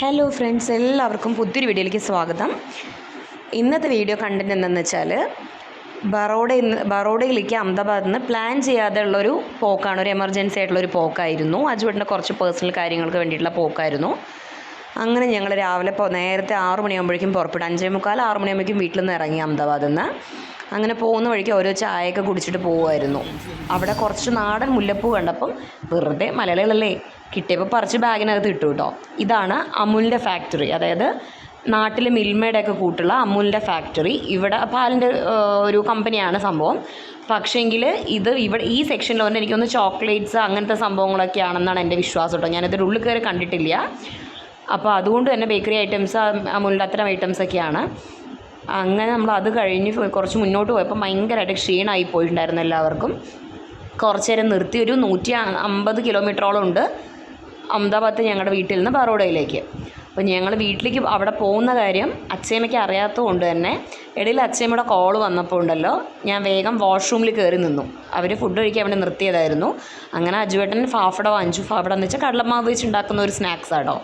Hello friends എല്ലാവർക്കും പുതിയൊരു വീഡിയോയിലേക്ക് സ്വാഗതം. ഇന്നത്തെ വീഡിയോ കണ്ടന്റ് എന്താണെന്ന് വെച്ചാൽ ബറോഡ ഇന്ന് ബറോഡയിലേക്ക് അഹമ്മദാബാദിൽ നിന്ന് പ്ലാൻ ചെയ്യാതെ ഉള്ളൊരു പോക്കാണ് ഒരു എമർജൻസി ആയിട്ടുള്ളൊരു പോക്കായിരുന്നു. അജുവേട്ടന്റെ കുറച്ച് പേഴ്സണൽ കാര്യങ്ങൾക്ക് വേണ്ടിയിട്ടുള്ള പോക്കായിരുന്നു. അങ്ങനെ ഞങ്ങൾ രാവിലെ നേരത്തെ ആറു മണിയാകുമ്പോഴേക്കും പുറപ്പെട്ടു അഞ്ചേ മുക്കാൽ ആറു മണിയാകുമ്പോഴേക്കും വീട്ടിൽ നിന്ന് ഇറങ്ങി അഹമ്മദാബാദിൽ നിന്ന്. അങ്ങനെ പോകുന്ന വഴിക്ക് ഓരോ ചായയൊക്കെ കുടിച്ചിട്ട് പോകുമായിരുന്നു അവിടെ കുറച്ച് നാടൻ മുല്ലപ്പൂ കണ്ടപ്പം വെറുതെ മലയാളികളല്ലേ കിട്ടിയപ്പോൾ പറിച്ച് ബാഗിനകത്ത് ഇട്ടു കേട്ടോ ഇതാണ് അമുലിന്റെ ഫാക്ടറി അതായത് നാട്ടിൽ മിൽമയുടെ ഒക്കെ കൂട്ടുള്ള അമുലിന്റെ ഫാക്ടറി ഇവിടെ പാലിന്റെ ഒരു കമ്പനിയാണ് സംഭവം. പക്ഷേങ്കിൽ ഇത് ഇവിടെ ഈ സെക്ഷനിൽ വന്ന് എനിക്കൊന്ന് ചോക്ലേറ്റ്സ് അങ്ങനത്തെ സംഭവങ്ങളൊക്കെ ആണെന്നാണ് എന്റെ വിശ്വാസം കേട്ടോ ഞാനിതിന്റെ ഉള്ളിൽ കയറി കണ്ടിട്ടില്ല. അപ്പോൾ അതുകൊണ്ട് തന്നെ ബേക്കറി ഐറ്റംസ് അമുലിന്റെ അത്തരം ഐറ്റംസൊക്കെയാണ് അങ്ങനെ നമ്മൾ അത് കഴിഞ്ഞ് കുറച്ച് മുന്നോട്ട് പോയപ്പോൾ ഭയങ്കരമായിട്ട് ക്ഷീണമായി പോയിട്ടുണ്ടായിരുന്നു എല്ലാവർക്കും. കുറച്ച് നേരം നിർത്തി. ഒരു നൂറ്റി അമ്പത് കിലോമീറ്ററോളം ഉണ്ട്. അഹമ്മദാബാദ് ഞങ്ങളുടെ വീട്ടിൽ നിന്ന് ബറോഡയിലേക്ക്. അപ്പോൾ ഞങ്ങൾ വീട്ടിലേക്ക് അവിടെ പോകുന്ന കാര്യം അച്ചയമ്മയ്ക്ക് അറിയാത്തത് കൊണ്ട് തന്നെ ഇടയിൽ അച്ചയമ്മയുടെ കോൾ വന്നപ്പോൾ ഉണ്ടല്ലോ ഞാൻ വേഗം വാഷ്റൂമിൽ കയറി നിന്നു. അവർ ഫുഡ് കഴിക്കാൻ വേണ്ടി നിർത്തിയതായിരുന്നു. അങ്ങനെ അജുവേട്ടൻ ഫാഫട വാങ്ങിച്ചു ഫാഫട എന്ന് വെച്ചാൽ കടലമാവ് വെച്ച് ഉണ്ടാക്കുന്ന ഒരു സ്നാക്സ് ആട്ടോ.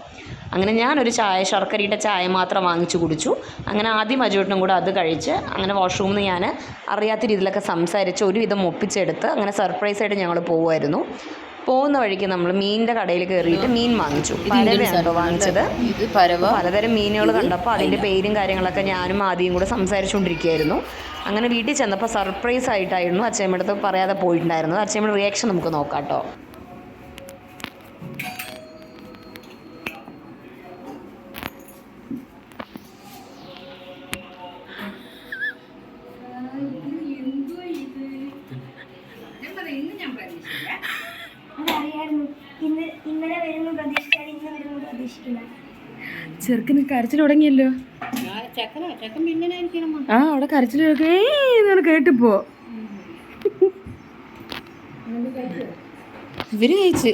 അങ്ങനെ ഞാനൊരു ചായ ശർക്കരയുടെ ചായ മാത്രം വാങ്ങിച്ചു കുടിച്ചു. അങ്ങനെ ആദ്യം അജുവേട്ടനും കൂടെ അത് കഴിച്ച് അങ്ങനെ വാഷ്റൂമിൽ നിന്ന് ഞാൻ അറിയാത്ത രീതിയിലൊക്കെ സംസാരിച്ച് ഒരുവിധം ഒപ്പിച്ചെടുത്ത് അങ്ങനെ സർപ്രൈസായിട്ട് ഞങ്ങൾ പോകുമായിരുന്നു പോകുന്ന വഴിക്ക് നമ്മൾ മീനിന്റെ കടയിൽ കയറിയിട്ട് മീൻ വാങ്ങിച്ചു. പലവയാണോ വാങ്ങിച്ചത്. പലതരം മീനുകൾ കണ്ടപ്പോൾ അതിന്റെ പേരും കാര്യങ്ങളൊക്കെ ഞാനും ആദ്യം കൂടെ സംസാരിച്ചുകൊണ്ടിരിക്കുകയായിരുന്നു. അങ്ങനെ വീട്ടിൽ ചെന്നപ്പോൾ സർപ്രൈസ് ആയിട്ടായിരുന്നു അച്ഛമ്മയുടെ അടുത്ത് പറയാതെ പോയിട്ടുണ്ടായിരുന്നത്. അച്ഛമ്മയുടെ റിയാക്ഷൻ നമുക്ക് നോക്കാം കേട്ടോ. കരച്ചിൽ തുടങ്ങിയല്ലോ? ആ അവിടെ കരച്ചിൽ കേട്ടിപ്പോ. ഇവർ കഴിച്ച്.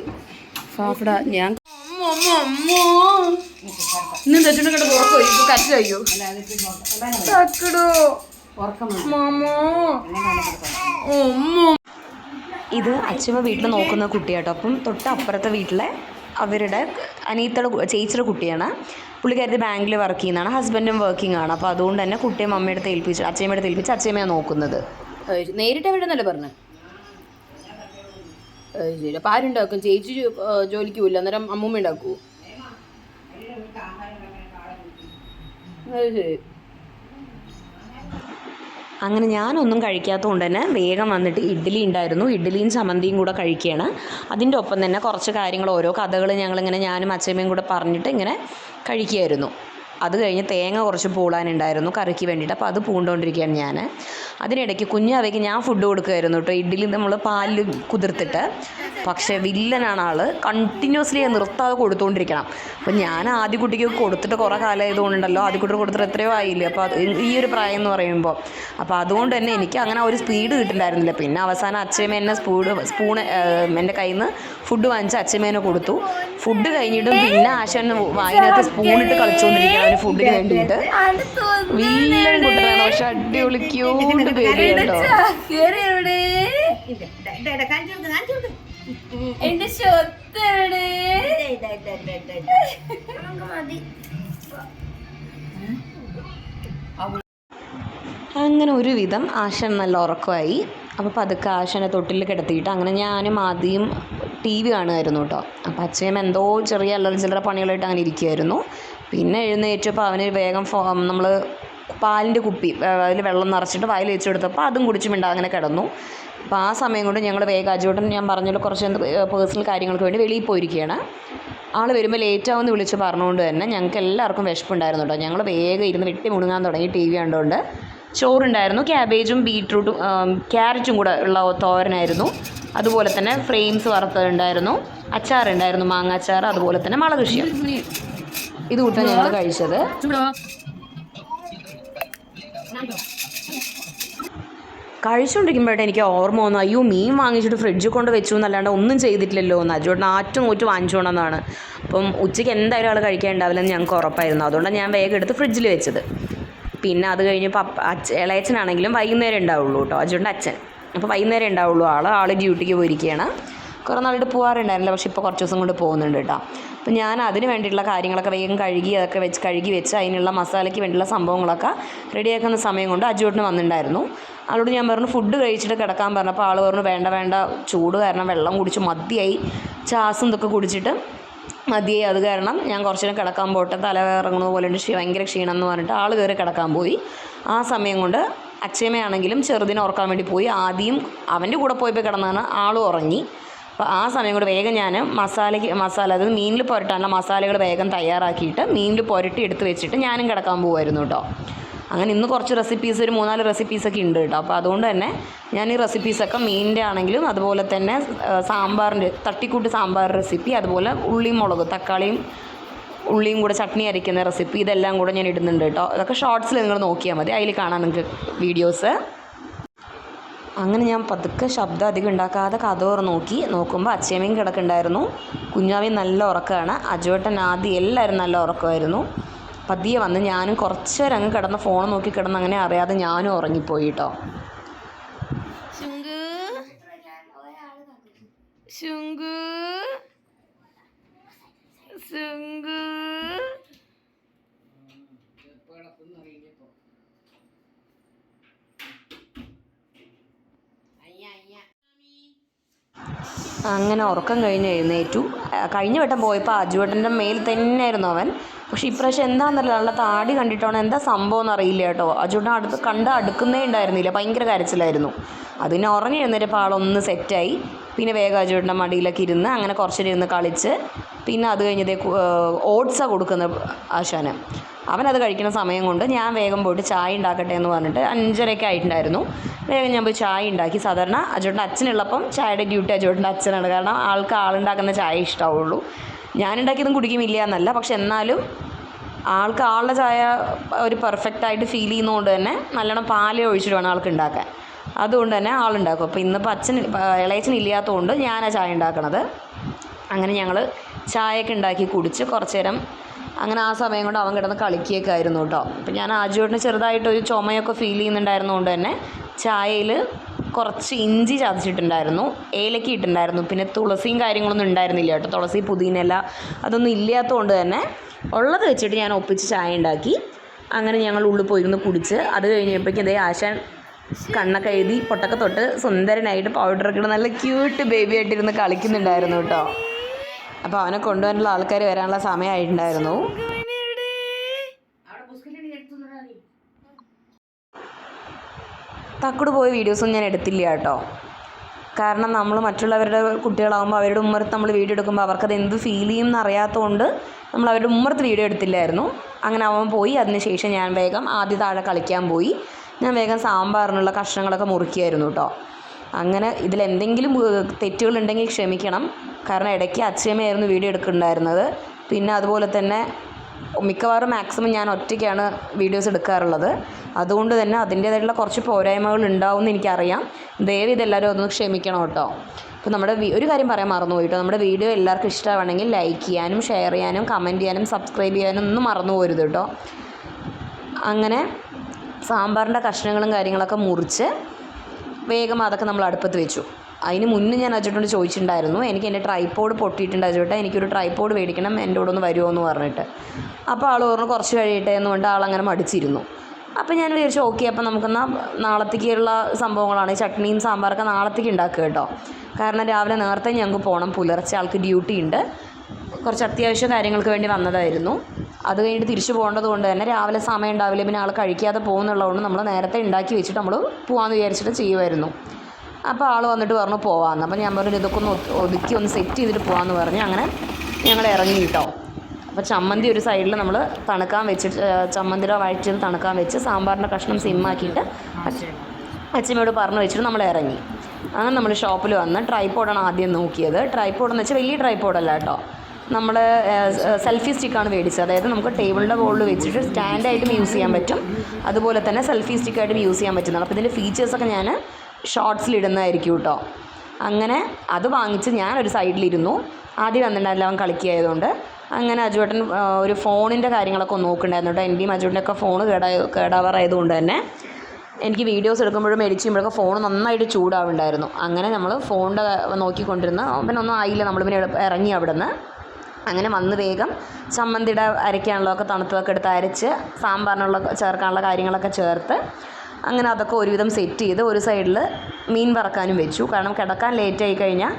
ഫാഫട ഞാൻ ഇന്ന് തെറ്റിട്ട് കണ്ട് പുറത്തു. പോയി ഇപ്പൊ കരച്ചിൽ കഴിയോ തക്കടോ. മാമോ. ഉമ്മോ ഇത് അച്ഛമ്മ വീട്ടിൽ നോക്കുന്ന കുട്ടിയാട്ടോ. അപ്പം തൊട്ട് അപ്പുറത്തെ വീട്ടിലെ അവരുടെ അനിയത്തയുടെ ചേച്ചിയുടെ കുട്ടിയാണ്. പുള്ളിക്കാരത്തി ബാങ്കിൽ വർക്ക് ചെയ്യുന്നതാണ്. ഹസ്ബൻഡും വർക്കിംഗ് ആണ്. അപ്പോൾ അതുകൊണ്ട് തന്നെ കുട്ടിയെ മമ്മിയുടെ ഏൽപ്പിച്ച് അച്ഛമ്മയുടെ ഏൽപ്പിച്ച് അച്ഛമ്മയാണ് നോക്കുന്നത്. നേരിട്ട് എവിടെന്നല്ലേ പറഞ്ഞ? ശരി. അപ്പം ആരുണ്ടാക്കും ചേച്ചി ജോലിക്ക് പോയില്ല അന്നേരം അമ്മൂമ്മ ഉണ്ടാക്കുമോ ശരി. അങ്ങനെ ഞാനൊന്നും കഴിക്കാത്തതുകൊണ്ട് തന്നെ വേഗം വന്നിട്ട് ഇഡ്ഡലി ഉണ്ടായിരുന്നു. ഇഡ്ഡലിയും ചമ്മന്തിയും കൂടെ കഴിക്കുകയാണ്. അതിന്റെ ഒപ്പം തന്നെ കുറച്ച് കാര്യങ്ങൾ ഓരോ കഥകൾ ഞങ്ങളിങ്ങനെ ഞാനും അച്ഛമ്മയും കൂടെ പറഞ്ഞിട്ട് ഇങ്ങനെ കഴിക്കുകയായിരുന്നു. അത് കഴിഞ്ഞ് തേങ്ങ കുറച്ച് പൂളാനുണ്ടായിരുന്നു കറിക്ക് വേണ്ടിയിട്ട്. അപ്പോൾ അത് പൂണ്ടുകൊണ്ടിരിക്കുകയാണ് ഞാൻ. അതിനിടയ്ക്ക് കുഞ്ഞാവയ്ക്ക് ഞാൻ ഫുഡ് കൊടുക്കുമായിരുന്നു കേട്ടോ. ഇഡ്ഡലി നമ്മൾ പാലിൽ കുതിർത്തിട്ട്. പക്ഷേ വില്ലനാണ് ആൾ കണ്ടിന്യൂസ്ലി നിർത്താതെ കൊടുത്തുകൊണ്ടിരിക്കണം അപ്പം ഞാൻ ആദ്യ കുട്ടിക്ക് കൊടുത്തിട്ട് കുറേ കാലമായതുകൊണ്ടല്ലോ ആദ്യ കുട്ടിക്ക് കൊടുത്തിട്ട് എത്രയോ ആയില്ലേ? അപ്പോൾ ഈ ഒരു പ്രായം എന്ന് പറയുമ്പോൾ അപ്പോൾ അതുകൊണ്ട് തന്നെ എനിക്ക് അങ്ങനെ ഒരു സ്പീഡ് കിട്ടുന്നുണ്ടായിരുന്നില്ല പിന്നെ അവസാനം അച്ഛമ്മ എന്നെ സ്പൂഡ് സ്പൂണ് എന്റെ കയ്യിൽ നിന്ന് ഫുഡ് വാങ്ങിച്ച് അച്ഛമ്മേനെ കൊടുത്തു. ഫുഡ് കഴിഞ്ഞിട്ടും പിന്നെ ആശാൻ വായിനകത്ത് സ്പൂണിട്ട് കളിച്ചുകൊണ്ടിരിക്കുകയാണ് അവന് ഫുഡിന് വേണ്ടിയിട്ട് വില്ലൻ കുട്ടനാണ് പക്ഷെ അടിപൊളി ക്യൂട്ട് പേര് കേട്ടോ എന്റെ സ്വത്ത് എവിടെ നമുക്ക് മതി അങ്ങനെ ഒരുവിധം ആശൻ നല്ല ഉറക്കമായി അപ്പോൾ പതുക്കെ ആശനെ തൊട്ടിൽ കിടത്തിയിട്ട് അങ്ങനെ ഞാനും ആദ്യം ടി വി കാണുമായിരുന്നു കേട്ടോ. അപ്പോൾ അച്ഛനും എന്തോ ചെറിയ അല്ലറ ചില്ലറ പണികളായിട്ട് അങ്ങനെ ഇരിക്കുമായിരുന്നു പിന്നെ എഴുന്നേറ്റപ്പോൾ അവന് വേഗം ഫോ നമ്മൾ പാലിന്റെ കുപ്പി അതിൽ വെള്ളം നിറച്ചിട്ട് വായിൽ വെച്ച് കൊടുത്തപ്പോൾ അതും കുടിച്ച് മിണ്ടാ അങ്ങനെ കിടന്നു. അപ്പോൾ ആ സമയം കൊണ്ട് ഞങ്ങൾ വേഗം ഞാൻ പറഞ്ഞല്ലോ കുറച്ച് പേഴ്സണൽ കാര്യങ്ങൾക്ക് വേണ്ടി വെളിയിൽ പോയിരിക്കുകയാണ്. ആൾ വരുമ്പോൾ ലേറ്റ് ആവുമെന്ന് വിളിച്ച് പറഞ്ഞുകൊണ്ട് തന്നെ ഞങ്ങൾക്ക് എല്ലാവർക്കും വിശപ്പുണ്ടായിരുന്നു കേട്ടോ. ഞങ്ങൾ വേഗം ഇരുന്ന് വെട്ടി മുണുങ്ങാൻ തുടങ്ങി ടി വി കണ്ടുകൊണ്ട് ചോറുണ്ടായിരുന്നു ക്യാബേജും ബീട്രൂട്ടും ക്യാരറ്റും കൂടെ ഉള്ള തോരനായിരുന്നു. അതുപോലെ തന്നെ ഫ്രെയിംസ് വറുത്തതുണ്ടായിരുന്നു. അച്ചാറുണ്ടായിരുന്നു മാങ്ങ അച്ചാർ അതുപോലെ തന്നെ മുളക് ഇത് കൂട്ടാണ് ഞങ്ങൾ കഴിച്ചത്. കഴിച്ചുകൊണ്ടിരിക്കുമ്പോഴേ എനിക്ക് ഓർമ്മ വന്നു അയ്യോ മീൻ വാങ്ങിച്ചിട്ട് ഫ്രിഡ്ജിൽ കൊണ്ട് വെച്ചു എന്നല്ലാണ്ട് ഒന്നും ചെയ്തിട്ടില്ലല്ലോ എന്ന്. അജോട്ടിന് ആറ്റും നൂറ്റ് വാങ്ങിച്ചുകൊണ്ടെന്നാണ് അപ്പം ഉച്ചയ്ക്ക് എന്തായാലും ആൾ കഴിക്കാൻ ഉണ്ടാവില്ലെന്ന് ഞങ്ങൾക്ക് ഉറപ്പായിരുന്നു. അതുകൊണ്ടാണ് ഞാൻ വേഗം എടുത്ത് ഫ്രിഡ്ജിൽ വെച്ചത്. പിന്നെ അത് കഴിഞ്ഞ് പപ്പ അച്ഛ ഇളയച്ചനാണെങ്കിലും വൈകുന്നേരം ഉണ്ടാവുള്ളൂ കേട്ടോ. അജുവിന്റെ അച്ഛൻ. അപ്പോൾ വൈകുന്നേരം ഉണ്ടാവുള്ളൂ. ആൾ ആൾ ഡ്യൂട്ടിക്ക് പോയിരിക്കുകയാണ് കുറേ നാളായിട്ട് പോകാറുണ്ടായിരുന്നില്ല പക്ഷേ ഇപ്പോൾ കുറച്ച് ദിവസം കൊണ്ട് പോകുന്നുണ്ട് കേട്ടോ. അപ്പോൾ ഞാൻ അതിന് വേണ്ടിയിട്ടുള്ള കാര്യങ്ങളൊക്കെ വേഗം കഴുകി അതൊക്കെ വെച്ച് കഴുകി വെച്ച് അതിനുള്ള മസാലയ്ക്ക് വേണ്ടിയുള്ള സംഭവങ്ങളൊക്കെ റെഡിയാക്കുന്ന സമയം കൊണ്ട് അജുവേട്ടന് വന്നിട്ടുണ്ടായിരുന്നു. ആളോട് ഞാൻ പറഞ്ഞു ഫുഡ് കഴിച്ചിട്ട് കിടക്കാൻ പറഞ്ഞപ്പോൾ ആൾ പറഞ്ഞു വേണ്ട വേണ്ട. ചൂട് കാരണം വെള്ളം കുടിച്ച് മതിയായി. ചാസും ഇതൊക്കെ കുടിച്ചിട്ട് മതിയായി. അത് കാരണം ഞാൻ കുറച്ച് നേരം കിടക്കാൻ പോട്ടെ. തല ഇറങ്ങുന്നത് പോലെ ഉണ്ട്. ഭയങ്കര ക്ഷീണം എന്ന് പറഞ്ഞിട്ട് ആൾ കയറി കിടക്കാൻ പോയി. ആ സമയം കൊണ്ട് അച്ഛമ്മയാണെങ്കിലും ചെറുതിനെ ഓർക്കാൻ വേണ്ടി പോയി. ആദ്യം അവന്റെ കൂടെ പോയപ്പോൾ കിടന്നാണ് ആളും ഉറങ്ങി. അപ്പോൾ ആ സമയം കൂടെ വേഗം ഞാൻ മസാലയ്ക്ക് മസാല അതായത് മീനിൽ പുരട്ടാനുള്ള മസാലകൾ വേഗം തയ്യാറാക്കിയിട്ട് മീനിൽ പുരട്ടി എടുത്ത് വെച്ചിട്ട് ഞാനും കിടക്കാൻ പോകുമായിരുന്നു കേട്ടോ അങ്ങനെ ഇന്ന് കുറച്ച് റെസിപ്പീസ് ഒരു മൂന്നാൽ റെസിപ്പീസൊക്കെ ഉണ്ട് കേട്ടോ അപ്പോൾ അതുകൊണ്ട് തന്നെ ഞാൻ ഈ റെസിപ്പീസൊക്കെ മീനിന്റെ ആണെങ്കിലും അതുപോലെ തന്നെ സാമ്പാറിന്റെ തട്ടിക്കൂട്ട് സാമ്പാർ റെസിപ്പി അതുപോലെ ഉള്ളിയും മുളക് തക്കാളിയും ഉള്ളിയും കൂടെ ചട്നി അരയ്ക്കുന്ന റെസിപ്പി ഇതെല്ലാം കൂടെ ഞാൻ ഇടുന്നുണ്ട് കേട്ടോ അതൊക്കെ ഷോർട്സിൽ നിങ്ങൾ നോക്കിയാൽ മതി. അതിൽ കാണാം നിങ്ങൾക്ക് വീഡിയോസ് അങ്ങനെ ഞാൻ പതുക്കെ ശബ്ദം അധികം ഉണ്ടാക്കാതെ കഥ തുറന്ന് നോക്കി. നോക്കുമ്പോൾ അച്ഛമ്മയും കിടക്കുന്നുണ്ടായിരുന്നു. കുഞ്ഞാവിയും നല്ല ഉറക്കമാണ്. അജുവേട്ടൻ ആദ്യം എല്ലാവരും നല്ല ഉറക്കമായിരുന്നു. പതിയെ വന്ന് ഞാനും കുറച്ച് നേരം അങ്ങ് കിടന്ന് ഫോൺ നോക്കി കിടന്ന് അങ്ങനെ അറിയാതെ ഞാനും ഉറങ്ങിപ്പോയി കേട്ടോ ശുങ്കു? ശുങ്ക്? അങ്ങനെ ഉറക്കം കഴിഞ്ഞ് എഴുന്നേറ്റു. കഴിഞ്ഞ വട്ടം പോയപ്പോൾ അജുവേട്ടന്റെ മേൽ തന്നെയായിരുന്നു അവൻ. പക്ഷെ ഇപ്രാവശ്യം എന്താണെന്നറിയില്ല നല്ല താടി കണ്ടിട്ടാണ്. എന്താ സംഭവം എന്നറിയില്ല കേട്ടോ. അജുവേട്ടൻ അടുത്ത് കണ്ട് അടുക്കുന്നേ ഉണ്ടായിരുന്നില്ല. ഭയങ്കര കരച്ചിലായിരുന്നു. അതിന് ഉറങ്ങി എഴുന്നേറ്റപ്പോൾ ആളൊന്ന് സെറ്റായി പിന്നെ വേഗം അജുവേട്ടന്റെ മടിയിലൊക്കെ ഇരുന്ന് അങ്ങനെ കുറച്ചേരം ഇരുന്ന് കളിച്ച് പിന്നെ അത് കഴിഞ്ഞതേ ഓട്സാണ് കൊടുക്കുന്നത് ആശാന്. അവനത് കഴിക്കുന്ന സമയം കൊണ്ട് ഞാൻ വേഗം പോയിട്ട് ചായ ഉണ്ടാക്കട്ടെ എന്ന് പറഞ്ഞിട്ട് അഞ്ചരയൊക്കെ ആയിട്ടുണ്ടായിരുന്നു. വേഗം ഞാൻ പോയി ചായ ഉണ്ടാക്കി. സാധാരണ അജോട്ടന്റെ അച്ഛനുള്ളപ്പം ചായയുടെ ഡ്യൂട്ടി അജോട്ടന്റെ അച്ഛനാണ്. കാരണം ആൾക്ക് ആളുണ്ടാക്കുന്ന ചായ ഇഷ്ടമാവുള്ളൂ ഞാനുണ്ടാക്കിയതും കുടിക്കുമില്ല എന്നല്ല. പക്ഷെ എന്നാലും ആൾക്ക് ആളുടെ ചായ ഒരു പെർഫെക്റ്റ് ആയിട്ട് ഫീൽ ചെയ്യുന്നതുകൊണ്ട് തന്നെ നല്ലോണം പാലേ ഒഴിച്ചിട്ട് വേണം ആൾക്ക് ഉണ്ടാക്കാൻ. അതുകൊണ്ട് തന്നെ ആളുണ്ടാക്കും അപ്പോൾ ഇന്നിപ്പോൾ അച്ഛൻ ഇളയച്ചൻ ഇല്ലാത്തതുകൊണ്ട് ഞാനാണ് ചായ ഉണ്ടാക്കണത്. അങ്ങനെ ഞങ്ങൾ ചായയൊക്കെ ഉണ്ടാക്കി കുടിച്ച് കുറച്ച് നേരം അങ്ങനെ ആ സമയം കൊണ്ട് അവൻ കിടന്ന് കളിക്കുകയൊക്കെ ആയിരുന്നു കേട്ടോ. അപ്പം ഞാൻ ചെറുതായിട്ട് ചെറുതായിട്ടൊരു ചുമയൊക്കെ ഫീൽ ചെയ്യുന്നുണ്ടായിരുന്നതുകൊണ്ട് തന്നെ ചായയിൽ കുറച്ച് ഇഞ്ചി ചതച്ചിട്ടുണ്ടായിരുന്നു. ഏലക്ക ഇട്ടിട്ടുണ്ടായിരുന്നു. പിന്നെ തുളസിയും കാര്യങ്ങളൊന്നും ഉണ്ടായിരുന്നില്ല കേട്ടോ. തുളസി പുതിനല്ല അതൊന്നും ഇല്ലാത്തതുകൊണ്ട് തന്നെ ഉള്ളത് വെച്ചിട്ട് ഞാൻ ഒപ്പിച്ച് ചായ ഉണ്ടാക്കി. അങ്ങനെ ഞങ്ങൾ ഉള്ളിൽ പോയിരുന്നു കുടിച്ച് അത് കഴിഞ്ഞപ്പോഴേക്കും ഇതേ ആശാൻ കണ്ണൊക്കെ എഴുതി പൊട്ടൊക്കെ തൊട്ട് സുന്ദരനായിട്ട് പൗഡറൊക്കെ നല്ല ക്യൂട്ട് ബേബി ആയിട്ടിരുന്ന് കളിക്കുന്നുണ്ടായിരുന്നു കേട്ടോ. അപ്പോൾ അവനെ കൊണ്ടുവരാനുള്ള ആൾക്കാർ വരാനുള്ള സമയമായിട്ടുണ്ടായിരുന്നു. തക്കുട് പോയ വീഡിയോസൊന്നും ഞാൻ എടുത്തില്ല കേട്ടോ. കാരണം നമ്മൾ മറ്റുള്ളവരുടെ കുട്ടികളാകുമ്പോൾ അവരുടെ ഉമ്മറത്ത് നമ്മൾ വീഡിയോ എടുക്കുമ്പോൾ അവർക്കത് എന്ത് ഫീൽ ചെയ്യും എന്നറിയാത്തതുകൊണ്ട് നമ്മൾ അവരുടെ ഉമ്മറത്ത് വീഡിയോ എടുത്തില്ലായിരുന്നു. അങ്ങനെ അവൻ പോയി അതിനുശേഷം ഞാൻ വേഗം ആദ്യ താഴെ കളിക്കാൻ പോയി. ഞാൻ വേഗം സാമ്പാറിനുള്ള കഷ്ണങ്ങളൊക്കെ മുറുക്കിയായിരുന്നു കേട്ടോ. അങ്ങനെ ഇതിലെന്തെങ്കിലും തെറ്റുകളുണ്ടെങ്കിൽ ക്ഷമിക്കണം. കാരണം ഇടയ്ക്ക് അച്ഛമ്മയായിരുന്നു വീഡിയോ എടുക്കുന്നുണ്ടായിരുന്നത്. പിന്നെ അതുപോലെ തന്നെ മിക്കവാറും മാക്സിമം ഞാൻ ഒറ്റയ്ക്കാണ് വീഡിയോസ് എടുക്കാറുള്ളത്. അതുകൊണ്ട് തന്നെ അതിന്റേതായിട്ടുള്ള കുറച്ച് പോരായ്മകൾ ഉണ്ടാവും എനിക്കറിയാം. ദയവ് ഇതെല്ലാവരും ഒന്ന് ക്ഷമിക്കണം കേട്ടോ. ഇപ്പോൾ നമ്മുടെ ഒരു കാര്യം പറയാൻ മറന്നു പോയിട്ടോ നമ്മുടെ വീഡിയോ എല്ലാവർക്കും ഇഷ്ടമാണെങ്കിൽ ലൈക്ക് ചെയ്യാനും ഷെയർ ചെയ്യാനും കമന്റ് ചെയ്യാനും സബ്സ്ക്രൈബ് ചെയ്യാനും ഒന്നും മറന്നു പോരുത് കേട്ടോ. അങ്ങനെ സാമ്പാറിന്റെ കഷ്ണങ്ങളും കാര്യങ്ങളൊക്കെ മുറിച്ച് വേഗം അതൊക്കെ നമ്മൾ അടുപ്പത്ത് വെച്ചു. അതിന് മുന്നേ ഞാൻ അജുട്ടോട് ചോദിച്ചിട്ടുണ്ടായിരുന്നു എനിക്ക് എന്റെ ട്രൈപ്പോഡ് പൊട്ടിയിട്ടുണ്ട് അജുട്ട എനിക്കൊരു ട്രൈപ്പോഡ് മേടിക്കണം എന്റെ കൂടെ ഒന്ന് വരുമോ എന്ന് പറഞ്ഞിട്ട്. അപ്പോൾ ആൾ പറഞ്ഞു കുറച്ച് കഴിയട്ടെ എന്ന് കൊണ്ട് ആളങ്ങനെ മടിച്ചിരുന്നു. അപ്പോൾ ഞാൻ വിചാരിച്ചു ഓക്കെ അപ്പോൾ നമുക്കെന്നാൽ നാളത്തേക്കുള്ള സംഭവങ്ങളാണ് ചട്നിയും സാമ്പാറൊക്കെ നാളത്തേക്ക് ഉണ്ടാക്കുക കേട്ടോ. കാരണം രാവിലെ നേരത്തെ ഞങ്ങൾക്ക് പോകണം പുലർച്ചെ ആൾക്ക് ഡ്യൂട്ടി ഉണ്ട്. കുറച്ച് അത്യാവശ്യ കാര്യങ്ങൾക്ക് വേണ്ടി വന്നതായിരുന്നു. അത് കഴിഞ്ഞിട്ട് തിരിച്ചു പോകേണ്ടത് കൊണ്ട് തന്നെ രാവിലെ സമയം ഉണ്ടാവില്ല. പിന്നെ ആൾ കഴിക്കാതെ പോകുന്നുള്ളതുകൊണ്ട് നമ്മൾ നേരത്തെ ഉണ്ടാക്കി വെച്ചിട്ട് നമ്മൾ പോകാമെന്ന് വിചാരിച്ചിട്ട് ചെയ്യുമായിരുന്നു അപ്പോൾ ആൾ വന്നിട്ട് പറഞ്ഞു പോവാമെന്ന് അപ്പോൾ ഞാൻ പറഞ്ഞു ഇതൊക്കെ ഒന്ന് ഒതുക്കി ഒന്ന് സെറ്റ് ചെയ്തിട്ട് പോകാമെന്ന് പറഞ്ഞു അങ്ങനെ ഞങ്ങൾ ഇറങ്ങി കേട്ടോ. അപ്പോൾ ചമ്മന്തി ഒരു സൈഡിൽ നമ്മൾ തണുക്കാൻ വെച്ചിട്ട് ചമ്മന്തിയുടെ വഴറ്റിൽ തണുക്കാൻ വെച്ച് സാമ്പാറിന്റെ കഷ്ണം സിമ്മാക്കിയിട്ട് അച്ഛമ്മയോട് പറഞ്ഞു വെച്ചിട്ട് നമ്മൾ ഇറങ്ങി. അങ്ങനെ നമ്മൾ ഷോപ്പിൽ വന്ന് ട്രൈപ്പോഡാണ് ആദ്യം നോക്കിയത്. ട്രൈപ്പോഡെന്ന് വെച്ചാൽ വലിയ ട്രൈപ്പോഡല്ല കേട്ടോ. നമ്മൾ സെൽഫി സ്റ്റിക്കാണ് മേടിച്ചത്. അതായത് നമുക്ക് ടേബിളിന്റെ മുകളിൽ വെച്ചിട്ട് സ്റ്റാൻഡായിട്ടും യൂസ് ചെയ്യാൻ പറ്റും. അതുപോലെ തന്നെ സെൽഫി സ്റ്റിക്കായിട്ടും യൂസ് ചെയ്യാൻ പറ്റുന്നതാണ്. അപ്പോൾ ഇതിന്റെ ഫീച്ചേഴ്സൊക്കെ ഞാൻ ഷോർട്സിൽ ഇടുന്നതായിരിക്കും കേട്ടോ അങ്ങനെ അത് വാങ്ങിച്ച് ഞാനൊരു സൈഡിലിരുന്നു ആദ്യം വന്നിട്ടുണ്ടായിരുന്നില്ല അവൻ കളിക്കുകയായതുകൊണ്ട് അങ്ങനെ അജുവേട്ടൻ ഒരു ഫോണിന്റെ കാര്യങ്ങളൊക്കെ ഒന്ന് നോക്കുന്നുണ്ടായിരുന്നു കേട്ടോ എന്റെയും അജുവേട്ടന്റെ ഒക്കെ ഫോൺ കേടാ കേടാവാറായതുകൊണ്ട് തന്നെ എനിക്ക് വീഡിയോസ് എടുക്കുമ്പോഴും എഡിറ്റ് ചെയ്യുമ്പോഴൊക്കെ ഫോൺ നന്നായിട്ട് ചൂടാവുണ്ടായിരുന്നു അങ്ങനെ നമ്മൾ ഫോണിന്റെ നോക്കിക്കൊണ്ടിരുന്ന് ഒന്നും ആയില്ല. നമ്മൾ പിന്നെ ഇറങ്ങി അവിടെ നിന്ന് അങ്ങനെ വന്ന് വേഗം ചമ്മന്തിയുടെ അരയ്ക്കാനുള്ളതൊക്കെ തണുത്തതൊക്കെ എടുത്ത് അരച്ച് സാമ്പാറിനുള്ള ചേർക്കാനുള്ള കാര്യങ്ങളൊക്കെ ചേർത്ത് അങ്ങനെ അതൊക്കെ ഒരുവിധം സെറ്റ് ചെയ്ത് ഒരു സൈഡിൽ മീൻ വറക്കാനും വെച്ചു. കാരണം കിടക്കാൻ ലേറ്റ് ആയി കഴിഞ്ഞാൽ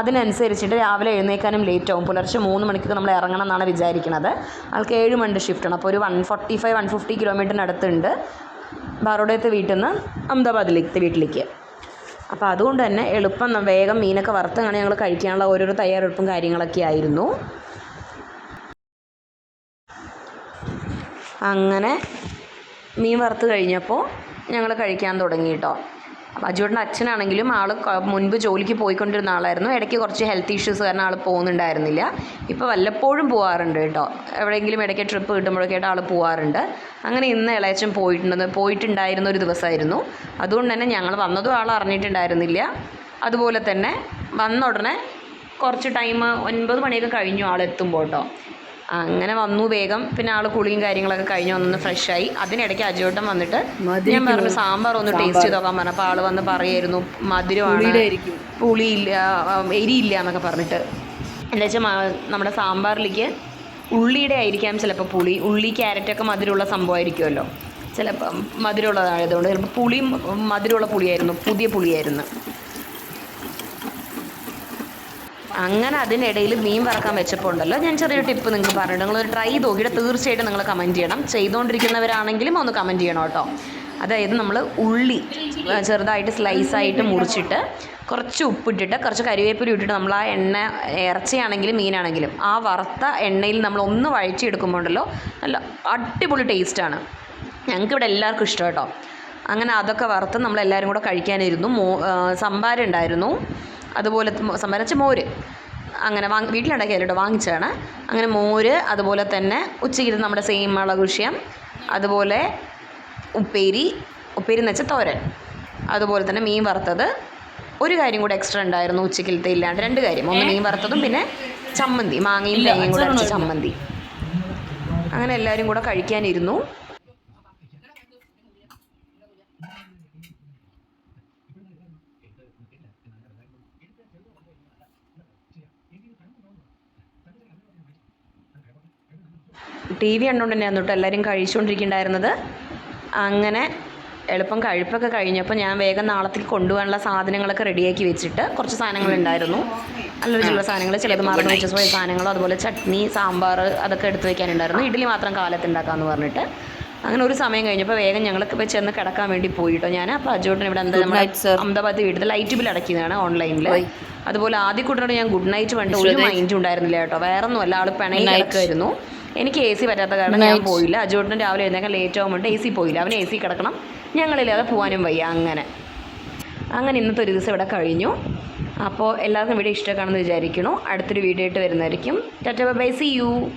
അതിനനുസരിച്ചിട്ട് രാവിലെ എഴുന്നേക്കാനും ലേറ്റ് ആവും. പുലർച്ചെ മൂന്ന് മണിക്ക് നമ്മൾ ഇറങ്ങണം എന്നാണ് വിചാരിക്കുന്നത് ആൾക്ക് ഏഴ് ഷിഫ്റ്റ് ആണ്. അപ്പോൾ ഒരു one forty five one fifty കിലോമീറ്ററിനടുത്തുണ്ട് ബറോഡയത്തെ വീട്ടിൽ നിന്ന് അഹമ്മദാബാദിലേക്ക് വീട്ടിലേക്ക്. അപ്പോൾ അതുകൊണ്ട് തന്നെ എളുപ്പം വേഗം മീനൊക്കെ വറുത്തങ്ങനെ ഞങ്ങൾ കഴിക്കാനുള്ള ഓരോരോ തയ്യാറെടുപ്പും കാര്യങ്ങളൊക്കെ ആയിരുന്നു. അങ്ങനെ മീൻ വറുത്ത് കഴിഞ്ഞപ്പോൾ ഞങ്ങൾ കഴിക്കാൻ തുടങ്ങി കേട്ടോ അജുവേട്ടന്റെ അച്ഛനാണെങ്കിലും ആൾ മുൻപ് ജോലിക്ക് പോയിക്കൊണ്ടിരുന്ന ആളായിരുന്നു. ഇടയ്ക്ക് കുറച്ച് ഹെൽത്ത് ഇഷ്യൂസ് കാരണം ആൾ പോകുന്നുണ്ടായിരുന്നില്ല. ഇപ്പോൾ വല്ലപ്പോഴും പോകാറുണ്ട് കേട്ടോ. എവിടെയെങ്കിലും ഇടയ്ക്ക് ട്രിപ്പ് കിട്ടുമ്പോഴൊക്കെ ആൾ പോകാറുണ്ട് അങ്ങനെ ഇന്ന് ഇളയച്ചൻ പോയിട്ടുണ്ടെന്ന് പോയിട്ടുണ്ടായിരുന്ന ഒരു ദിവസമായിരുന്നു. അതുകൊണ്ട് തന്നെ ഞങ്ങൾ വന്നതും ആൾ അറിഞ്ഞിട്ടുണ്ടായിരുന്നില്ല. അതുപോലെ തന്നെ വന്ന ഉടനെ കുറച്ച് ടൈം ഒൻപത് മണിയൊക്കെ കഴിഞ്ഞു ആൾ എത്തുമ്പോൾ കേട്ടോ. അങ്ങനെ വന്നു വേഗം. പിന്നെ ആൾ കുളിയും കാര്യങ്ങളൊക്കെ കഴിഞ്ഞ് വന്നൊന്ന് ഫ്രഷായി അതിനിടയ്ക്ക് അജോട്ടം വന്നിട്ട് ഞാൻ പറഞ്ഞു സാമ്പാർ ഒന്ന് ടേസ്റ്റ് ചെയ്ത് നോക്കാൻ പറഞ്ഞു. അപ്പോൾ ആൾ വന്ന് പറയായിരുന്നു മധുരമാണ്. പുളിയില്ല എരിയില്ല എന്നൊക്കെ പറഞ്ഞിട്ട്. എന്താ വെച്ചാൽ നമ്മുടെ സാമ്പാറിലേക്ക് ഉള്ളിയുടെ ആയിരിക്കാം ചിലപ്പോൾ പുളി. ഉള്ളി ക്യാരറ്റൊക്കെ മധുരമുള്ള സംഭവമായിരിക്കുമല്ലോ. ചിലപ്പോൾ മധുരമുള്ളതായതുകൊണ്ട് ചിലപ്പോൾ പുളിയും മധുരമുള്ള പുളിയായിരുന്നു പുതിയ പുളിയായിരുന്നു. അങ്ങനെ അതിനിടയിൽ മീൻ വറക്കാൻ വെച്ചപ്പോൾ ഉണ്ടല്ലോ ഞാൻ ചെറിയൊരു ടിപ്പ് നിങ്ങൾക്ക് പറഞ്ഞു നിങ്ങൾ നിങ്ങളൊരു ട്രൈ നോക്കിയിട്ട് തീർച്ചയായിട്ടും നിങ്ങൾ കമന്റ് ചെയ്യണം. ചെയ്തുകൊണ്ടിരിക്കുന്നവരാണെങ്കിലും ഒന്ന് കമന്റ് ചെയ്യണം കേട്ടോ. അതായത് നമ്മൾ ഉള്ളി ചെറുതായിട്ട് സ്ലൈസായിട്ട് മുറിച്ചിട്ട് കുറച്ച് ഉപ്പിട്ടിട്ട് കുറച്ച് കരിവേപ്പില ഇട്ടിട്ട് നമ്മൾ ആ എണ്ണ ഇറച്ചിയാണെങ്കിലും മീനാണെങ്കിലും ആ വറുത്ത എണ്ണയിൽ നമ്മൾ ഒന്ന് വഴറ്റിയെടുക്കുമ്പോൾ ഉണ്ടല്ലോ നല്ല അടിപൊളി ടേസ്റ്റാണ് ഞങ്ങൾക്കിവിടെ എല്ലാവർക്കും ഇഷ്ടം കേട്ടോ. അങ്ങനെ അതൊക്കെ വറുത്ത് നമ്മളെല്ലാവരും കൂടെ കഴിക്കാനിരുന്നു. മോ സംഭാരം ഉണ്ടായിരുന്നു. അതുപോലെ സമരച്ച് മോര്. അങ്ങനെ വാങ്ങി വീട്ടിലുണ്ടാക്കിയല്ല കേട്ടോ വാങ്ങിച്ചതാണ്. അങ്ങനെ മോര് അതുപോലെ തന്നെ ഉച്ചയ്ക്ക് നമ്മുടെ സെയിം മുളകുഷ്യം അതുപോലെ ഉപ്പേരി ഉപ്പേരി എന്ന് വെച്ചാൽ തോരൻ. അതുപോലെ തന്നെ മീൻ വറുത്തത്. ഒരു കാര്യം കൂടെ എക്സ്ട്രാ ഉണ്ടായിരുന്നു ഉച്ചക്കിലത്തെ ഇല്ലാണ്ട്. രണ്ട് കാര്യം. ഒന്ന് മീൻ വറുത്തതും പിന്നെ ചമ്മന്തി. മാങ്ങയും തേങ്ങയും കൂടെ ചമ്മന്തി. അങ്ങനെ എല്ലാവരും കൂടെ കഴിക്കാനിരുന്നു. ടി വി കണ്ടുകൊണ്ട് തന്നെ കേട്ടോ എല്ലാവരും കഴിച്ചുകൊണ്ടിരിക്കുന്നുണ്ടായിരുന്നത് അങ്ങനെ എളുപ്പം കഴിപ്പൊക്കെ കഴിഞ്ഞപ്പോൾ ഞാൻ വേഗം നാളത്തേക്ക് കൊണ്ടുപോകാനുള്ള സാധനങ്ങളൊക്കെ റെഡിയാക്കി വെച്ചിട്ട് കുറച്ച് സാധനങ്ങളുണ്ടായിരുന്നു. നല്ല രുചിയുള്ള സാധനങ്ങൾ ചിലത് മറന്നു വെച്ച പോയ സാധനങ്ങളും അതുപോലെ ചട്നി സാമ്പാർ അതൊക്കെ എടുത്ത് വെക്കാനുണ്ടായിരുന്നു. ഇഡ്ഡലി മാത്രം കാലത്ത് ഉണ്ടാക്കാമെന്ന് പറഞ്ഞിട്ട്. അങ്ങനെ ഒരു സമയം കഴിഞ്ഞപ്പോൾ വേഗം ഞങ്ങൾക്ക് ഇപ്പോൾ ചെന്ന് കിടക്കാൻ വേണ്ടി പോയിട്ടോ ഞാൻ അപ്പോൾ അജോട്ടൻ ഇവിടെ എന്താ നമ്മുടെ അഹമ്മദാബാദ് വീട്ടിൽ ലൈറ്റ് ബിൽ അടക്കിയതാണ് ഓൺലൈനിൽ അതുപോലെ ആദ്യ കൂട്ടനോട് ഞാൻ ഗുഡ് നൈറ്റ് വേണ്ട ഒരു മൈൻഡും ഉണ്ടായിരുന്നില്ല കേട്ടോ. വേറെ ഒന്നുമല്ല ആൾ പിണയിൽ കിടക്കുമായിരുന്നു എനിക്ക് എ സി പറ്റാത്ത കാരണം ഞാൻ പോയില്ല. അജോട്ടിന് രാവിലെ എഴുന്നേക്കാൻ ലേറ്റ് ആകുമ്പോൾ എ സി പോയില്ല. അവന് എ സി കിടക്കണം. ഞങ്ങളില്ലാതെ പോകാനും വയ്യ അങ്ങനെ. അങ്ങനെ ഇന്നത്തെ ഒരു ദിവസം ഇവിടെ കഴിഞ്ഞു. അപ്പോൾ എല്ലാവർക്കും വീഡിയോ ഇഷ്ടമാണെന്ന് വിചാരിക്കുന്നു. അടുത്തൊരു വീഡിയോ ആയിട്ട് വരുന്നതായിരിക്കും. Tata by C U